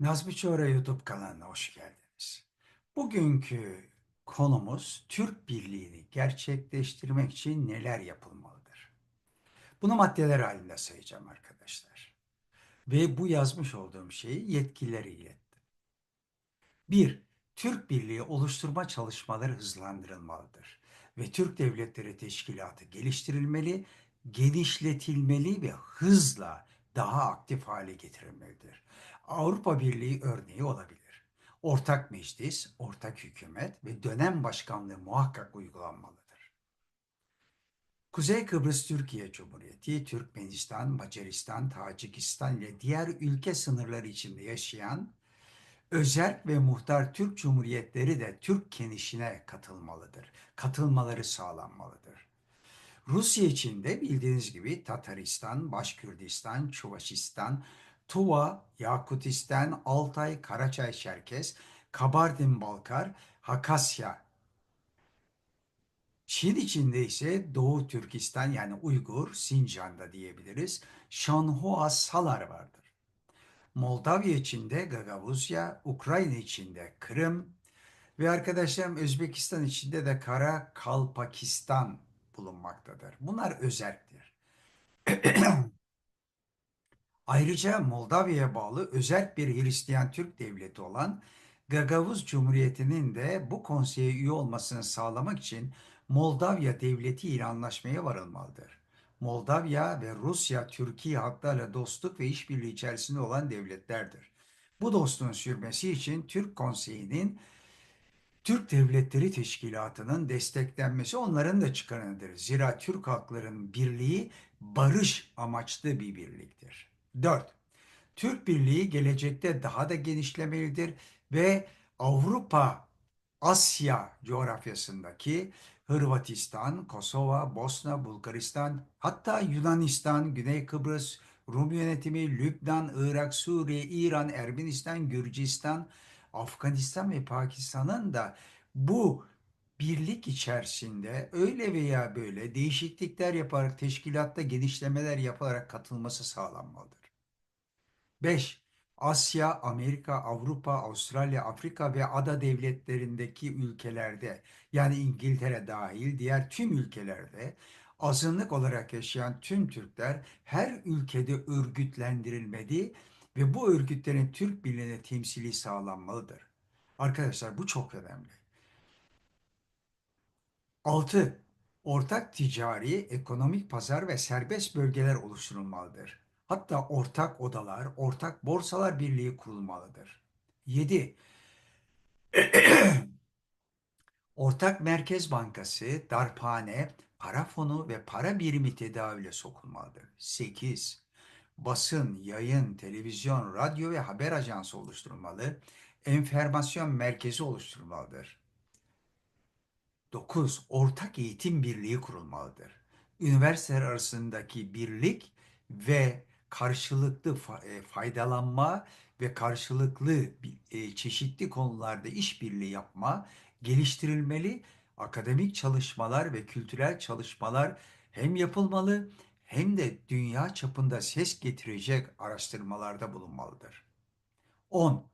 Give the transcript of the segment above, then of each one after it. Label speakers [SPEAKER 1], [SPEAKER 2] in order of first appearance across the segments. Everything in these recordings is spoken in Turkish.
[SPEAKER 1] Nazmi Çoğra YouTube kanalına hoş geldiniz. Bugünkü konumuz Türk Birliği'ni gerçekleştirmek için neler yapılmalıdır? Bunu maddeler halinde sayacağım arkadaşlar. Ve bu yazmış olduğum şeyi yetkililere ilettim. 1. Türk Birliği oluşturma çalışmaları hızlandırılmalıdır ve Türk Devletleri Teşkilatı geliştirilmeli, genişletilmeli ve hızla daha aktif hale getirilmelidir. Avrupa Birliği örneği olabilir. Ortak meclis, ortak hükümet ve dönem başkanlığı muhakkak uygulanmalıdır. Kuzey Kıbrıs Türkiye Cumhuriyeti, Türkmenistan, Macaristan, Tacikistan ile diğer ülke sınırları içinde yaşayan özel ve muhtar Türk Cumhuriyetleri de Türk kenişine katılmalıdır. Katılmaları sağlanmalıdır. Rusya için de bildiğiniz gibi Tataristan, Başkürdistan, Çuvaşistan, Tuva, Yakutistan, Altay, Karaçay, Şerkes, Kabardin-Balkar, Hakasya. Çin içinde ise Doğu Türkistan yani Uygur, Sincan'da diyebiliriz. Şanhua Salar vardır. Moldavya içinde Gagavuzya, Ukrayna içinde Kırım ve arkadaşlarım Özbekistan içinde de Kara Kalpakistan bulunmaktadır. Bunlar özeldir. Ayrıca Moldavya'ya bağlı özel bir Hristiyan Türk devleti olan Gagavuz Cumhuriyeti'nin de bu konseye üye olmasını sağlamak için Moldavya devleti ile anlaşmaya varılmalıdır. Moldavya ve Rusya Türkiye halklarla dostluk ve işbirliği içerisinde olan devletlerdir. Bu dostluğun sürmesi için Türk Konseyi'nin Türk Devletleri Teşkilatı'nın desteklenmesi onların da çıkarınıdır. Zira Türk halkların birliği barış amaçlı bir birliktir. 4. Türk Birliği gelecekte daha da genişlemelidir ve Avrupa, Asya coğrafyasındaki Hırvatistan, Kosova, Bosna, Bulgaristan, hatta Yunanistan, Güney Kıbrıs, Rum yönetimi, Lübnan, Irak, Suriye, İran, Ermenistan, Gürcistan, Afganistan ve Pakistan'ın da bu birlik içerisinde öyle veya böyle değişiklikler yaparak teşkilatta genişlemeler yaparak katılması sağlanmalıdır. 5. Asya, Amerika, Avrupa, Avustralya, Afrika ve ada devletlerindeki ülkelerde yani İngiltere dahil diğer tüm ülkelerde azınlık olarak yaşayan tüm Türkler her ülkede örgütlendirilmeli ve bu örgütlerin Türk birliğine temsili sağlanmalıdır. Arkadaşlar bu çok önemli. 6. Ortak ticari, ekonomik pazar ve serbest bölgeler oluşturulmalıdır. Hatta ortak odalar, ortak borsalar birliği kurulmalıdır. 7. Ortak Merkez Bankası, darphane, para fonu ve para birimi tedavüle sokulmalıdır. 8. Basın, yayın, televizyon, radyo ve haber ajansı oluşturulmalı, enformasyon merkezi oluşturulmalıdır. 9. Ortak eğitim birliği kurulmalıdır. Üniversiteler arasındaki birlik ve karşılıklı e, faydalanma ve karşılıklı e, çeşitli konularda işbirliği yapma geliştirilmeli. Akademik çalışmalar ve kültürel çalışmalar hem yapılmalı hem de dünya çapında ses getirecek araştırmalarda bulunmalıdır. 10.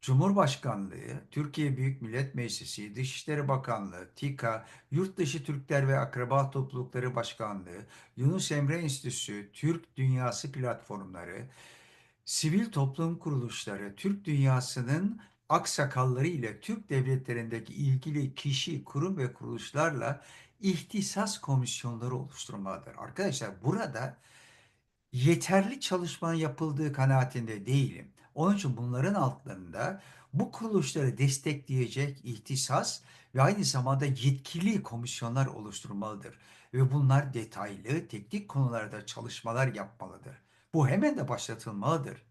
[SPEAKER 1] Cumhurbaşkanlığı, Türkiye Büyük Millet Meclisi, Dışişleri Bakanlığı, TİKA, Yurtdışı Türkler ve Akraba Toplulukları Başkanlığı, Yunus Emre Enstitüsü, Türk Dünyası platformları, sivil toplum kuruluşları, Türk dünyasının aksakalları ile Türk devletlerindeki ilgili kişi, kurum ve kuruluşlarla ihtisas komisyonları oluşturmalıdır. Arkadaşlar burada yeterli çalışma yapıldığı kanaatinde değilim. Onun için bunların altlarında bu kuruluşları destekleyecek ihtisas ve aynı zamanda yetkili komisyonlar oluşturmalıdır. Ve bunlar detaylı, teknik konularda çalışmalar yapmalıdır. Bu hemen de başlatılmalıdır.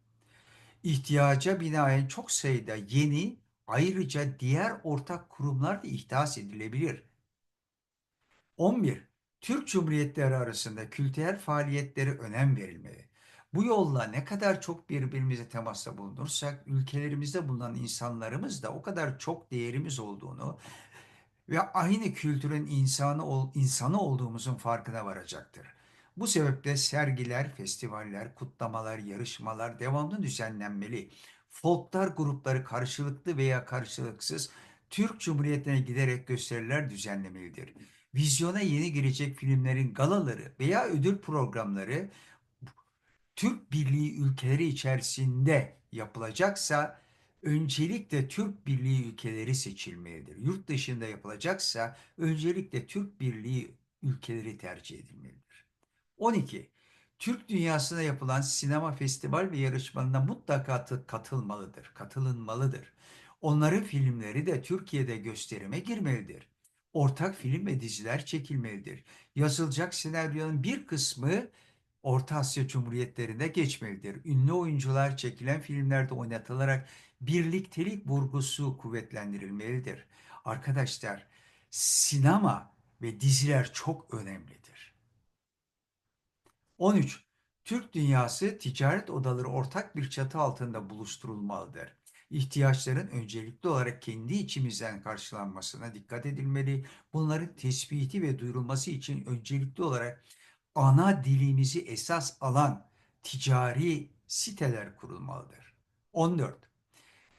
[SPEAKER 1] İhtiyaca binaen çok sayıda yeni, ayrıca diğer ortak kurumlar da ihdas edilebilir. 11. Türk Cumhuriyetleri arasında kültürel faaliyetlere önem verilmeli. Bu yolla ne kadar çok birbirimize temasta bulunursak ülkelerimizde bulunan insanlarımız da o kadar çok değerimiz olduğunu ve aynı kültürün insanı insanı olduğumuzun farkına varacaktır. Bu sebeple sergiler, festivaller, kutlamalar, yarışmalar devamlı düzenlenmeli. folklar grupları karşılıklı veya karşılıksız Türk Cumhuriyeti'ne giderek gösteriler düzenlemelidir. Vizyona yeni girecek filmlerin galaları veya ödül programları Türk Birliği ülkeleri içerisinde yapılacaksa öncelikle Türk Birliği ülkeleri seçilmelidir. Yurt dışında yapılacaksa öncelikle Türk Birliği ülkeleri tercih edilmelidir. 12. Türk dünyasına yapılan sinema festival ve yarışmalarına mutlaka katılmalıdır, katılınmalıdır. Onların filmleri de Türkiye'de gösterime girmelidir. Ortak film ve diziler çekilmelidir. Yazılacak senaryonun bir kısmı Orta Asya Cumhuriyetlerinde geçmelidir. Ünlü oyuncular çekilen filmlerde oynatılarak birliktelik vurgusu kuvvetlendirilmelidir. Arkadaşlar, sinema ve diziler çok önemlidir. 13. Türk dünyası ticaret odaları ortak bir çatı altında buluşturulmalıdır. İhtiyaçların öncelikli olarak kendi içimizden karşılanmasına dikkat edilmeli. Bunların tespiti ve duyurulması için öncelikli olarak ana dilimizi esas alan ticari siteler kurulmalıdır. 14.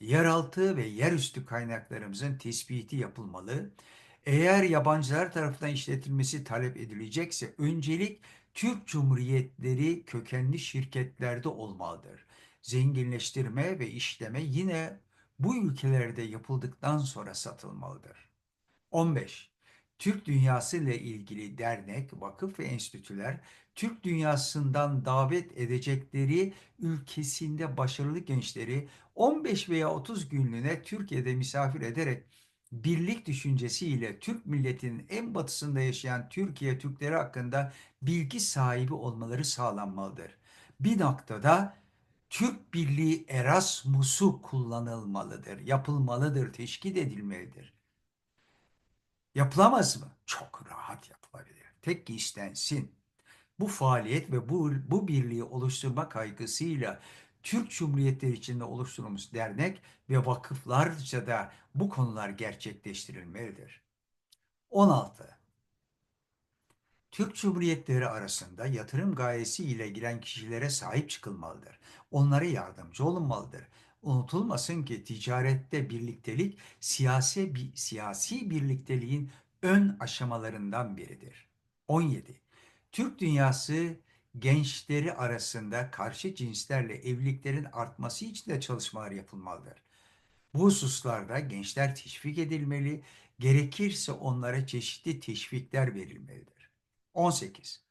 [SPEAKER 1] Yeraltı ve yerüstü kaynaklarımızın tespiti yapılmalı. Eğer yabancılar tarafından işletilmesi talep edilecekse öncelik Türk Cumhuriyetleri kökenli şirketlerde olmalıdır. Zenginleştirme ve işleme yine bu ülkelerde yapıldıktan sonra satılmalıdır. 15. Türk dünyası ile ilgili dernek, vakıf ve enstitüler Türk dünyasından davet edecekleri ülkesinde başarılı gençleri 15 veya 30 günlüğüne Türkiye'de misafir ederek birlik düşüncesiyle Türk milletinin en batısında yaşayan Türkiye Türkleri hakkında bilgi sahibi olmaları sağlanmalıdır. Bir noktada Türk Birliği Erasmus'u kullanılmalıdır, yapılmalıdır, teşkil edilmelidir. Yapılamaz mı? Çok rahat yapılabilir. Tek ki. Bu faaliyet ve bu, bu birliği oluşturma kaygısıyla Türk Cumhuriyetleri içinde oluşturulmuş dernek ve vakıflarca da bu konular gerçekleştirilmelidir. 16. Türk Cumhuriyetleri arasında yatırım gayesi ile giren kişilere sahip çıkılmalıdır. Onlara yardımcı olunmalıdır. Unutulmasın ki ticarette birliktelik siyasi, bir, siyasi birlikteliğin ön aşamalarından biridir. 17. Türk dünyası gençleri arasında karşı cinslerle evliliklerin artması için de çalışmalar yapılmalıdır. Bu hususlarda gençler teşvik edilmeli, gerekirse onlara çeşitli teşvikler verilmelidir. 18.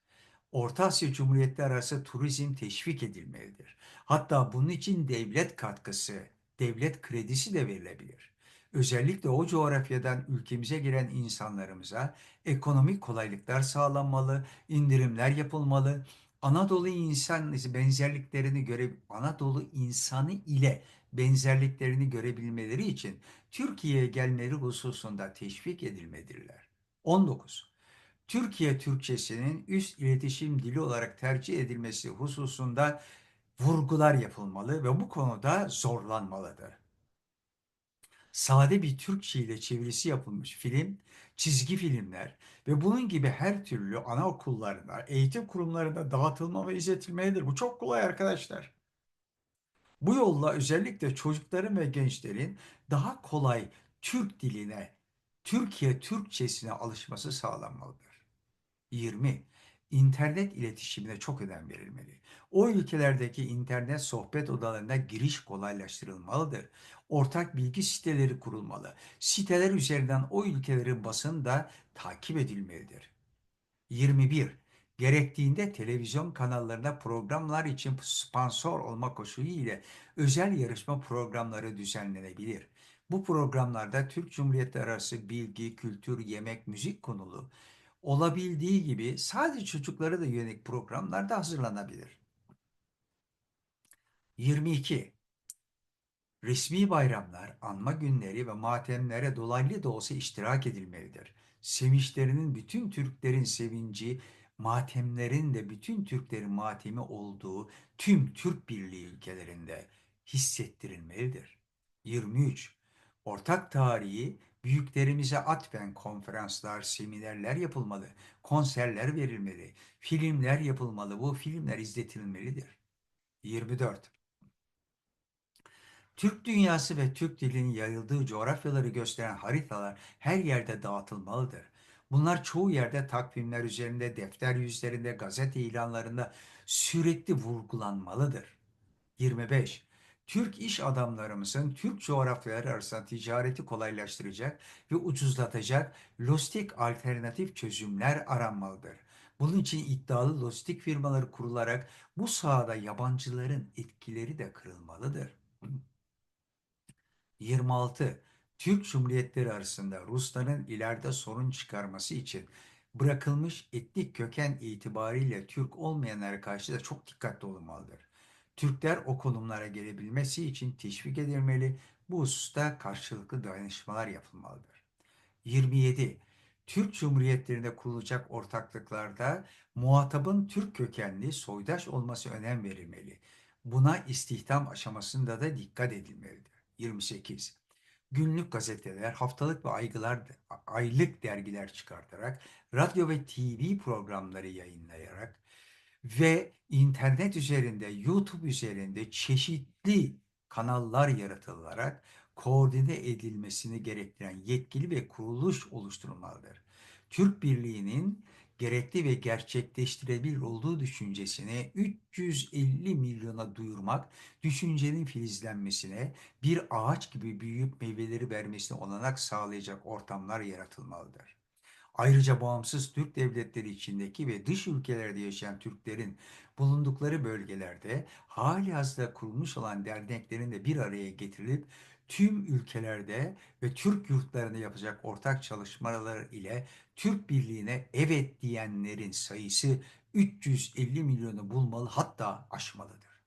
[SPEAKER 1] Orta Asya Cumhuriyetleri arası turizm teşvik edilmelidir. Hatta bunun için devlet katkısı, devlet kredisi de verilebilir. Özellikle o coğrafyadan ülkemize giren insanlarımıza ekonomik kolaylıklar sağlanmalı, indirimler yapılmalı. Anadolu insan benzerliklerini göre Anadolu insanı ile benzerliklerini görebilmeleri için Türkiye'ye gelmeleri hususunda teşvik edilmelidirler. 19. Türkiye Türkçesinin üst iletişim dili olarak tercih edilmesi hususunda vurgular yapılmalı ve bu konuda zorlanmalıdır. Sade bir Türkçe ile çevirisi yapılmış film, çizgi filmler ve bunun gibi her türlü anaokullarında, eğitim kurumlarında dağıtılma ve izletilmelidir. Bu çok kolay arkadaşlar. Bu yolla özellikle çocukların ve gençlerin daha kolay Türk diline, Türkiye Türkçesine alışması sağlanmalıdır. 20. İnternet iletişimine çok önem verilmeli. O ülkelerdeki internet sohbet odalarına giriş kolaylaştırılmalıdır. Ortak bilgi siteleri kurulmalı. Siteler üzerinden o ülkelerin basını da takip edilmelidir. 21. Gerektiğinde televizyon kanallarına programlar için sponsor olma koşulu ile özel yarışma programları düzenlenebilir. Bu programlarda Türk Cumhuriyeti arası bilgi, kültür, yemek, müzik konulu olabildiği gibi sadece çocuklara da yönelik programlar da hazırlanabilir. 22. Resmi bayramlar, anma günleri ve matemlere dolaylı da olsa iştirak edilmelidir. Sevinçlerinin bütün Türklerin sevinci, matemlerin de bütün Türklerin matemi olduğu tüm Türk Birliği ülkelerinde hissettirilmelidir. 23. Ortak tarihi büyüklerimize atfen konferanslar, seminerler yapılmalı, konserler verilmeli, filmler yapılmalı, bu filmler izletilmelidir. 24. Türk dünyası ve Türk dilinin yayıldığı coğrafyaları gösteren haritalar her yerde dağıtılmalıdır. Bunlar çoğu yerde takvimler üzerinde, defter yüzlerinde, gazete ilanlarında sürekli vurgulanmalıdır. 25. Türk iş adamlarımızın Türk coğrafyaları arasında ticareti kolaylaştıracak ve ucuzlatacak lojistik alternatif çözümler aranmalıdır. Bunun için iddialı lojistik firmaları kurularak bu sahada yabancıların etkileri de kırılmalıdır. 26. Türk Cumhuriyetleri arasında Rusların ileride sorun çıkarması için bırakılmış etnik köken itibariyle Türk olmayanlara karşı da çok dikkatli olunmalıdır. Türkler o konumlara gelebilmesi için teşvik edilmeli, bu hususta karşılıklı dayanışmalar yapılmalıdır. 27. Türk Cumhuriyetlerinde kurulacak ortaklıklarda muhatabın Türk kökenli soydaş olması önem verilmeli. Buna istihdam aşamasında da dikkat edilmelidir. 28. Günlük gazeteler, haftalık ve aygılar, aylık dergiler çıkartarak, radyo ve TV programları yayınlayarak ve internet üzerinde, YouTube üzerinde çeşitli kanallar yaratılarak koordine edilmesini gerektiren yetkili ve kuruluş oluşturulmalıdır. Türk Birliği'nin gerekli ve gerçekleştirebilir olduğu düşüncesini 350 milyona duyurmak, düşüncenin filizlenmesine, bir ağaç gibi büyüyüp meyveleri vermesine olanak sağlayacak ortamlar yaratılmalıdır. Ayrıca bağımsız Türk devletleri içindeki ve dış ülkelerde yaşayan Türklerin bulundukları bölgelerde hali hazırda kurulmuş olan derneklerin de bir araya getirilip tüm ülkelerde ve Türk yurtlarında yapacak ortak çalışmalar ile Türk Birliği'ne evet diyenlerin sayısı 350 milyonu bulmalı hatta aşmalıdır.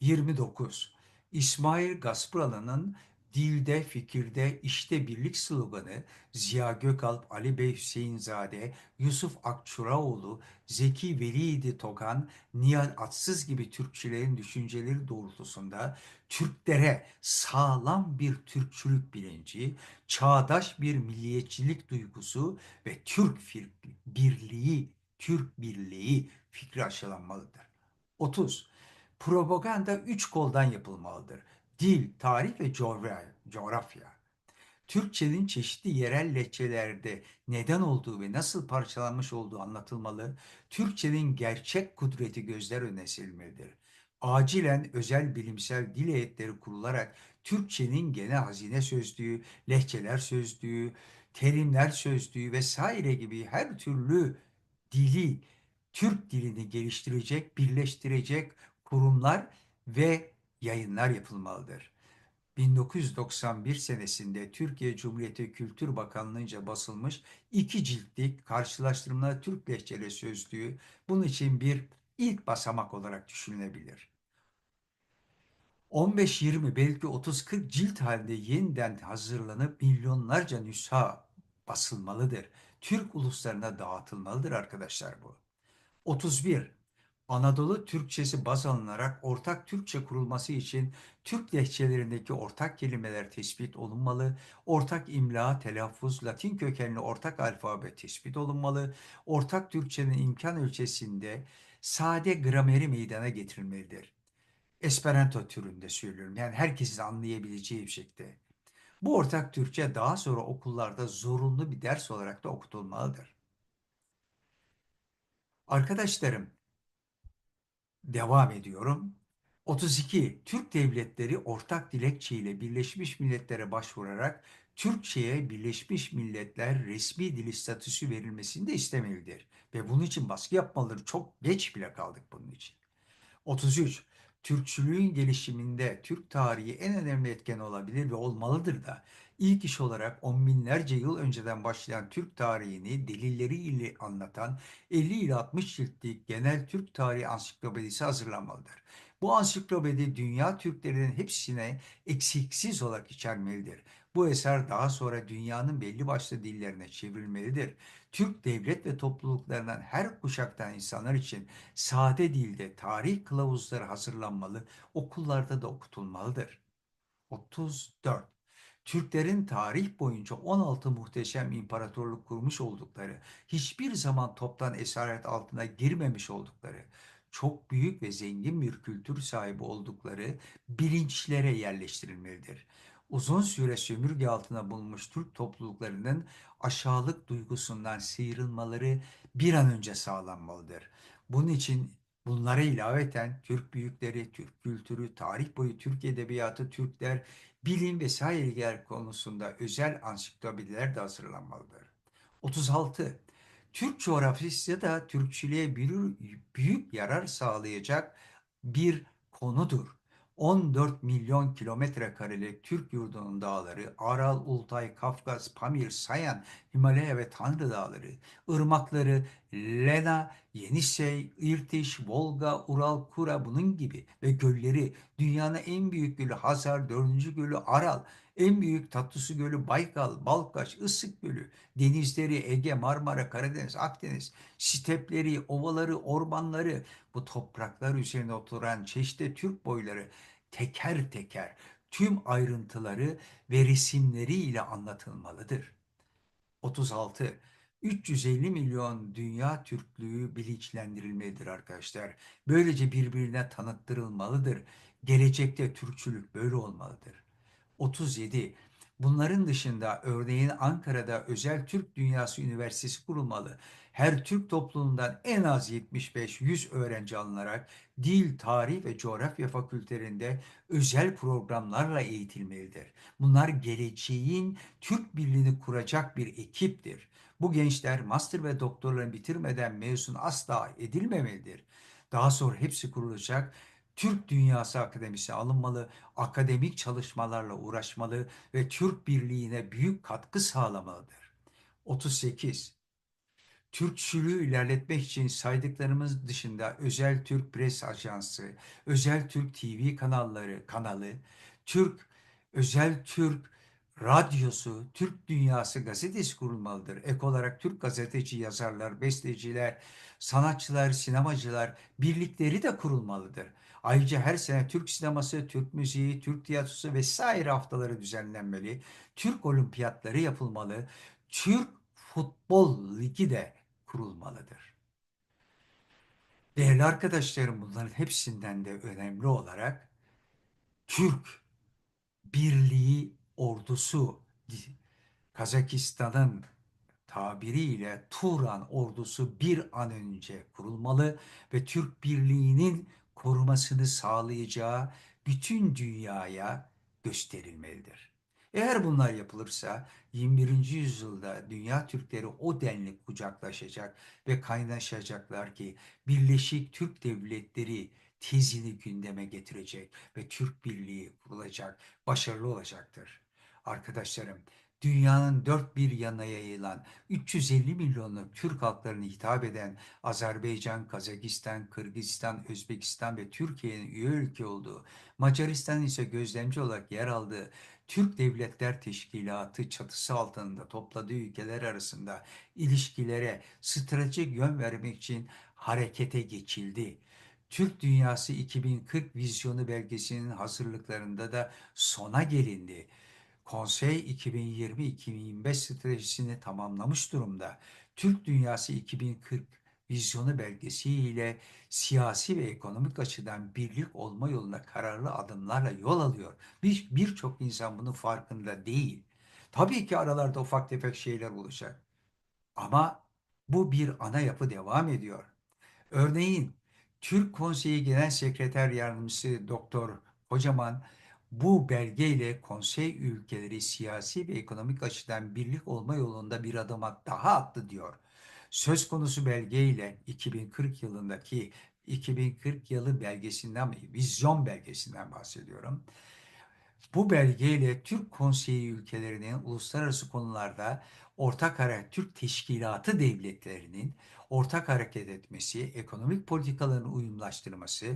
[SPEAKER 1] 29. İsmail Gaspıralı'nın Dilde, fikirde, işte birlik sloganı Ziya Gökalp, Ali Bey Hüseyinzade, Yusuf Akçuraoğlu, Zeki Veliydi Togan, Nihal Atsız gibi Türkçülerin düşünceleri doğrultusunda Türklere sağlam bir Türkçülük bilinci, çağdaş bir milliyetçilik duygusu ve Türk birliği, Türk birliği fikri aşılanmalıdır. 30. Propaganda üç koldan yapılmalıdır dil, tarih ve coğrafya. Türkçenin çeşitli yerel lehçelerde neden olduğu ve nasıl parçalanmış olduğu anlatılmalı, Türkçenin gerçek kudreti gözler önüne serilmelidir. Acilen özel bilimsel dil heyetleri kurularak Türkçenin genel hazine sözlüğü, lehçeler sözlüğü, terimler sözlüğü vesaire gibi her türlü dili, Türk dilini geliştirecek, birleştirecek kurumlar ve yayınlar yapılmalıdır. 1991 senesinde Türkiye Cumhuriyeti Kültür Bakanlığı'nca basılmış iki ciltlik karşılaştırmalı Türk lehçeli sözlüğü bunun için bir ilk basamak olarak düşünülebilir. 15-20 belki 30-40 cilt halinde yeniden hazırlanıp milyonlarca nüsha basılmalıdır. Türk uluslarına dağıtılmalıdır arkadaşlar bu. 31. Anadolu Türkçesi baz alınarak ortak Türkçe kurulması için Türk lehçelerindeki ortak kelimeler tespit olunmalı, ortak imla, telaffuz, Latin kökenli ortak alfabe tespit olunmalı, ortak Türkçenin imkan ölçesinde sade grameri meydana getirilmelidir. Esperanto türünde söylüyorum. Yani herkesin anlayabileceği bir şekilde. Bu ortak Türkçe daha sonra okullarda zorunlu bir ders olarak da okutulmalıdır. Arkadaşlarım, Devam ediyorum. 32. Türk devletleri ortak dilekçe ile Birleşmiş Milletler'e başvurarak Türkçe'ye Birleşmiş Milletler resmi dili statüsü verilmesini de istemelidir. Ve bunun için baskı yapmaları çok geç bile kaldık bunun için. 33. Türkçülüğün gelişiminde Türk tarihi en önemli etken olabilir ve olmalıdır da ilk iş olarak on binlerce yıl önceden başlayan Türk tarihini delilleriyle anlatan 50 ile 60 ciltlik Genel Türk Tarihi Ansiklopedisi hazırlanmalıdır. Bu ansiklopedi dünya Türklerinin hepsine eksiksiz olarak içermelidir. Bu eser daha sonra dünyanın belli başlı dillerine çevrilmelidir. Türk devlet ve topluluklarından her kuşaktan insanlar için sade dilde tarih kılavuzları hazırlanmalı, okullarda da okutulmalıdır. 34. Türklerin tarih boyunca 16 muhteşem imparatorluk kurmuş oldukları, hiçbir zaman toptan esaret altına girmemiş oldukları, çok büyük ve zengin bir kültür sahibi oldukları bilinçlere yerleştirilmelidir. Uzun süre sömürge altına bulunmuş Türk topluluklarının aşağılık duygusundan sıyrılmaları bir an önce sağlanmalıdır. Bunun için bunlara ilaveten Türk büyükleri, Türk kültürü, tarih boyu Türk edebiyatı, Türkler, bilim vesaire konusunda özel ansiklopediler de hazırlanmalıdır. 36. Türk coğrafyası da Türkçülüğe büyük yarar sağlayacak bir konudur. 14 milyon kilometre karelik Türk yurdunun dağları, Aral, Ultay, Kafkas, Pamir, Sayan, Himalaya ve Tanrı Dağları, ırmakları, Lena, Yenisey, İrtiş, Volga, Ural, Kura bunun gibi ve gölleri, dünyanın en büyük gölü Hazar, dördüncü gölü Aral, en büyük tatlısı gölü Baykal, Balkaş, Isık Gölü, denizleri Ege, Marmara, Karadeniz, Akdeniz, stepleri, ovaları, ormanları, bu topraklar üzerine oturan çeşitli Türk boyları teker teker tüm ayrıntıları ve resimleriyle anlatılmalıdır. 36. 350 milyon dünya Türklüğü bilinçlendirilmelidir arkadaşlar. Böylece birbirine tanıttırılmalıdır. Gelecekte Türkçülük böyle olmalıdır. 37. Bunların dışında örneğin Ankara'da özel Türk Dünyası Üniversitesi kurulmalı. Her Türk toplumundan en az 75-100 öğrenci alınarak dil, tarih ve coğrafya fakültelerinde özel programlarla eğitilmelidir. Bunlar geleceğin Türk Birliği'ni kuracak bir ekiptir. Bu gençler master ve doktorlarını bitirmeden mezun asla edilmemelidir. Daha sonra hepsi kurulacak Türk Dünyası Akademisi alınmalı, akademik çalışmalarla uğraşmalı ve Türk Birliği'ne büyük katkı sağlamalıdır. 38. Türkçülüğü ilerletmek için saydıklarımız dışında Özel Türk Pres Ajansı, Özel Türk TV kanalları, kanalı, Türk Özel Türk Radyosu, Türk Dünyası gazetesi kurulmalıdır. Ek olarak Türk gazeteci, yazarlar, besteciler, sanatçılar, sinemacılar birlikleri de kurulmalıdır. Ayrıca her sene Türk sineması, Türk müziği, Türk tiyatrosu vesaire haftaları düzenlenmeli. Türk olimpiyatları yapılmalı. Türk Futbol Ligi de kurulmalıdır. Değerli arkadaşlarım bunların hepsinden de önemli olarak Türk Birliği ordusu Kazakistan'ın tabiriyle Turan ordusu bir an önce kurulmalı ve Türk Birliği'nin korumasını sağlayacağı bütün dünyaya gösterilmelidir. Eğer bunlar yapılırsa 21. yüzyılda dünya Türkleri o denli kucaklaşacak ve kaynaşacaklar ki Birleşik Türk Devletleri tezini gündeme getirecek ve Türk Birliği kurulacak, başarılı olacaktır. Arkadaşlarım, dünyanın dört bir yanına yayılan 350 milyonluk Türk halklarını hitap eden Azerbaycan, Kazakistan, Kırgızistan, Özbekistan ve Türkiye'nin üye ülke olduğu, Macaristan ise gözlemci olarak yer aldığı Türk Devletler Teşkilatı çatısı altında topladığı ülkeler arasında ilişkilere stratejik yön vermek için harekete geçildi. Türk Dünyası 2040 Vizyonu belgesinin hazırlıklarında da sona gelindi. Konsey 2020-2025 stratejisini tamamlamış durumda. Türk Dünyası 2040 vizyonu belgesiyle siyasi ve ekonomik açıdan birlik olma yolunda kararlı adımlarla yol alıyor. Birçok bir insan bunun farkında değil. Tabii ki aralarda ufak tefek şeyler olacak. Ama bu bir ana yapı devam ediyor. Örneğin Türk Konseyi Genel Sekreter Yardımcısı Doktor Kocaman bu belgeyle konsey ülkeleri siyasi ve ekonomik açıdan birlik olma yolunda bir adım daha attı diyor. Söz konusu belgeyle 2040 yılındaki 2040 yılı belgesinden, vizyon belgesinden bahsediyorum. Bu belgeyle Türk Konseyi ülkelerinin uluslararası konularda ortak hareket Türk teşkilatı devletlerinin ortak hareket etmesi, ekonomik politikaların uyumlaştırması,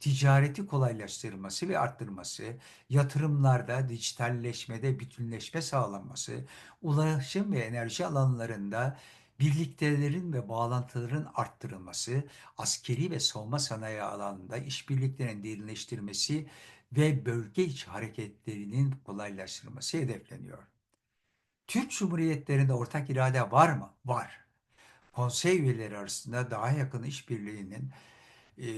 [SPEAKER 1] ticareti kolaylaştırması ve arttırması, yatırımlarda dijitalleşmede bütünleşme sağlanması, ulaşım ve enerji alanlarında birliktelerin ve bağlantıların arttırılması, askeri ve savunma sanayi alanında işbirliklerinin derinleştirmesi ve bölge içi hareketlerinin kolaylaştırılması hedefleniyor. Türk Cumhuriyetlerinde ortak irade var mı? Var. Konsey üyeleri arasında daha yakın işbirliğinin e,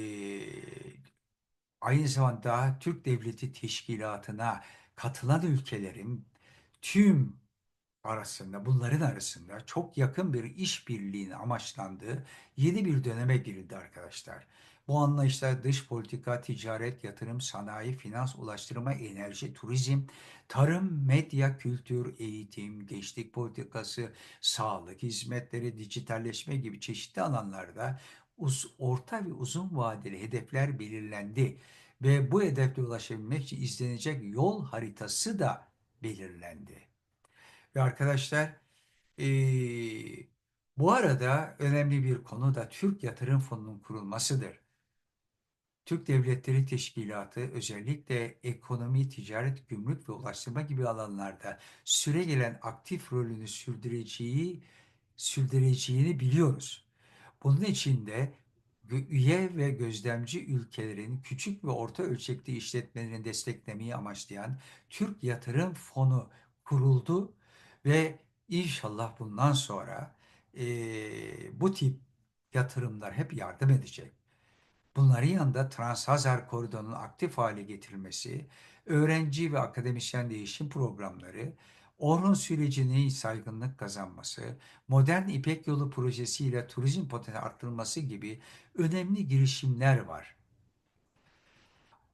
[SPEAKER 1] aynı zamanda Türk Devleti Teşkilatı'na katılan ülkelerin tüm arasında, bunların arasında çok yakın bir işbirliğinin amaçlandığı yeni bir döneme girildi arkadaşlar. Bu anlayışlar dış politika, ticaret, yatırım, sanayi, finans, ulaştırma, enerji, turizm, tarım, medya, kültür, eğitim, gençlik politikası, sağlık hizmetleri, dijitalleşme gibi çeşitli alanlarda uz, orta ve uzun vadeli hedefler belirlendi ve bu hedefle ulaşabilmek için izlenecek yol haritası da belirlendi. Ve arkadaşlar eee, bu arada önemli bir konu da Türk Yatırım Fonu'nun kurulmasıdır. Türk Devletleri Teşkilatı özellikle ekonomi, ticaret, gümrük ve ulaştırma gibi alanlarda süregelen aktif rolünü sürdüreceği, sürdüreceğini biliyoruz. Bunun için de üye ve gözlemci ülkelerin küçük ve orta ölçekli işletmelerini desteklemeyi amaçlayan Türk Yatırım Fonu kuruldu ve inşallah bundan sonra e, bu tip yatırımlar hep yardım edecek. Bunların yanında Trans-Hazar Koridoru'nun aktif hale getirilmesi, öğrenci ve akademisyen değişim programları, Orhun sürecinin saygınlık kazanması, modern İpek Yolu projesiyle turizm potansiyeli arttırılması gibi önemli girişimler var.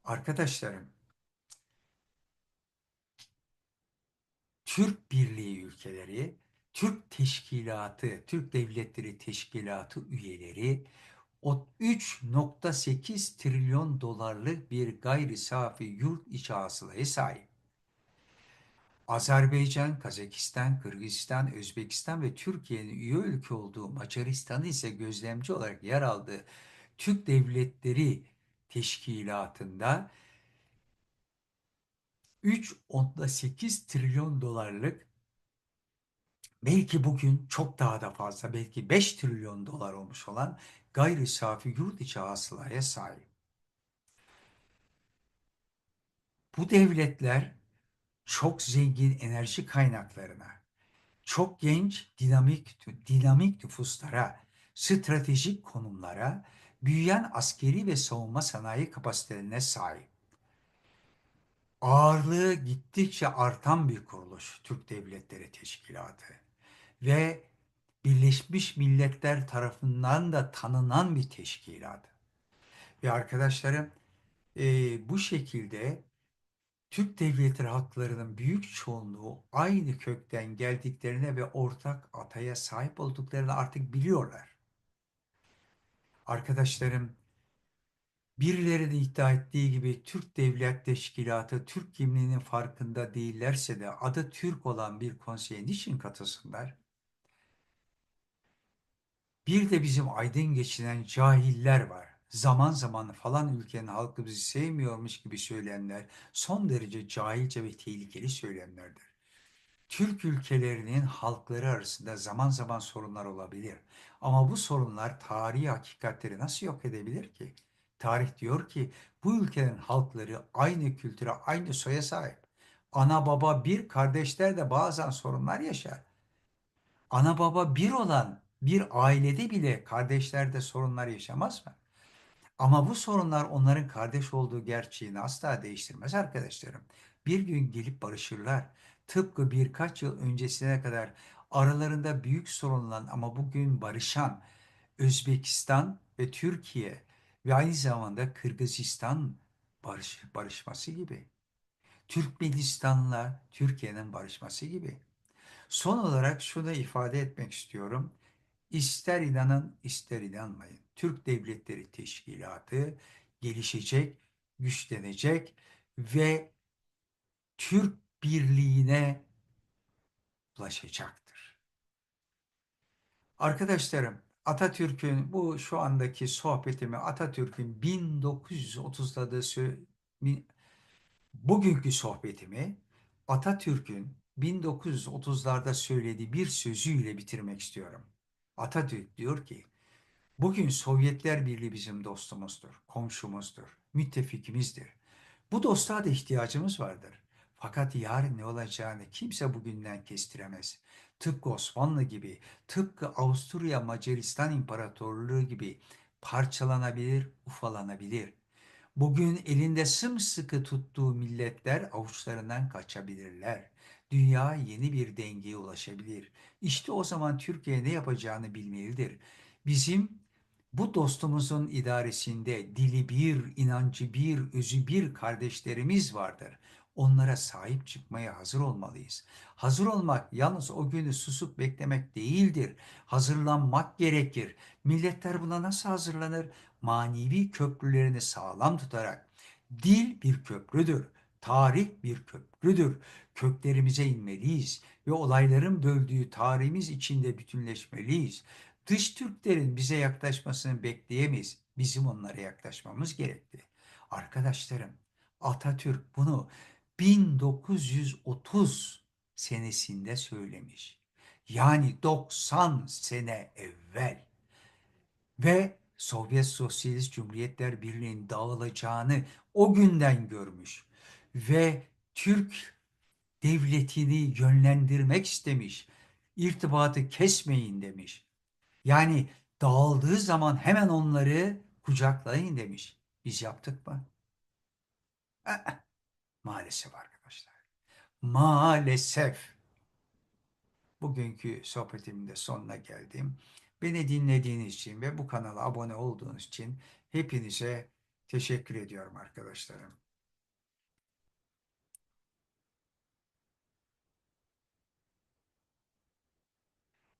[SPEAKER 1] Arkadaşlarım, Türk Birliği ülkeleri, Türk Teşkilatı, Türk Devletleri Teşkilatı üyeleri o 3.8 trilyon dolarlık bir gayri safi yurt içi hasılaya sahip. Azerbaycan, Kazakistan, Kırgızistan, Özbekistan ve Türkiye'nin üye ülke olduğu Macaristan ise gözlemci olarak yer aldığı Türk Devletleri Teşkilatı'nda 3.8 trilyon dolarlık belki bugün çok daha da fazla belki 5 trilyon dolar olmuş olan gayri safi yurt içi hasılaya sahip. Bu devletler çok zengin enerji kaynaklarına, çok genç dinamik dinamik nüfuslara, stratejik konumlara, büyüyen askeri ve savunma sanayi kapasitelerine sahip. Ağırlığı gittikçe artan bir kuruluş Türk Devletleri Teşkilatı ve Birleşmiş Milletler tarafından da tanınan bir teşkilat. Ve arkadaşlarım e, bu şekilde Türk devletleri halklarının büyük çoğunluğu aynı kökten geldiklerine ve ortak ataya sahip olduklarını artık biliyorlar. Arkadaşlarım, birilerinin iddia ettiği gibi Türk Devlet Teşkilatı Türk kimliğinin farkında değillerse de adı Türk olan bir konseye niçin katılsınlar? Bir de bizim aydın geçinen cahiller var zaman zaman falan ülkenin halkı bizi sevmiyormuş gibi söyleyenler son derece cahilce ve tehlikeli söylemlerdir. Türk ülkelerinin halkları arasında zaman zaman sorunlar olabilir. Ama bu sorunlar tarihi hakikatleri nasıl yok edebilir ki? Tarih diyor ki bu ülkenin halkları aynı kültüre, aynı soya sahip. Ana baba bir, kardeşler de bazen sorunlar yaşar. Ana baba bir olan bir ailede bile kardeşler de sorunlar yaşamaz mı? Ama bu sorunlar onların kardeş olduğu gerçeğini asla değiştirmez arkadaşlarım. Bir gün gelip barışırlar. Tıpkı birkaç yıl öncesine kadar aralarında büyük sorunlan ama bugün barışan Özbekistan ve Türkiye ve aynı zamanda Kırgızistan barış, barışması gibi. Türkmenistan'la Türkiye'nin barışması gibi. Son olarak şunu ifade etmek istiyorum. İster inanın ister inanmayın. Türk Devletleri Teşkilatı gelişecek, güçlenecek ve Türk birliğine ulaşacaktır. Arkadaşlarım Atatürk'ün bu şu andaki sohbetimi Atatürk'ün 1930'larda bugünkü sohbetimi Atatürk'ün 1930'larda söylediği bir sözüyle bitirmek istiyorum. Atatürk diyor ki, bugün Sovyetler Birliği bizim dostumuzdur, komşumuzdur, müttefikimizdir. Bu dostluğa da ihtiyacımız vardır. Fakat yarın ne olacağını kimse bugünden kestiremez. Tıpkı Osmanlı gibi, tıpkı Avusturya Macaristan İmparatorluğu gibi parçalanabilir, ufalanabilir. Bugün elinde sımsıkı tuttuğu milletler avuçlarından kaçabilirler. Dünya yeni bir dengeye ulaşabilir. İşte o zaman Türkiye ne yapacağını bilmelidir. Bizim bu dostumuzun idaresinde dili bir, inancı bir, özü bir kardeşlerimiz vardır. Onlara sahip çıkmaya hazır olmalıyız. Hazır olmak yalnız o günü susup beklemek değildir. Hazırlanmak gerekir. Milletler buna nasıl hazırlanır? Manevi köprülerini sağlam tutarak. Dil bir köprüdür. Tarih bir köprüdür. Köklerimize inmeliyiz ve olayların böldüğü tarihimiz içinde bütünleşmeliyiz. Dış Türklerin bize yaklaşmasını bekleyemeyiz. Bizim onlara yaklaşmamız gerekti. Arkadaşlarım, Atatürk bunu 1930 senesinde söylemiş. Yani 90 sene evvel ve Sovyet Sosyalist Cumhuriyetler Birliği'nin dağılacağını o günden görmüş ve Türk devletini yönlendirmek istemiş. İrtibatı kesmeyin demiş. Yani dağıldığı zaman hemen onları kucaklayın demiş. Biz yaptık mı? Eh, maalesef arkadaşlar. Maalesef. Bugünkü sohbetimin de sonuna geldim. Beni dinlediğiniz için ve bu kanala abone olduğunuz için hepinize teşekkür ediyorum arkadaşlarım.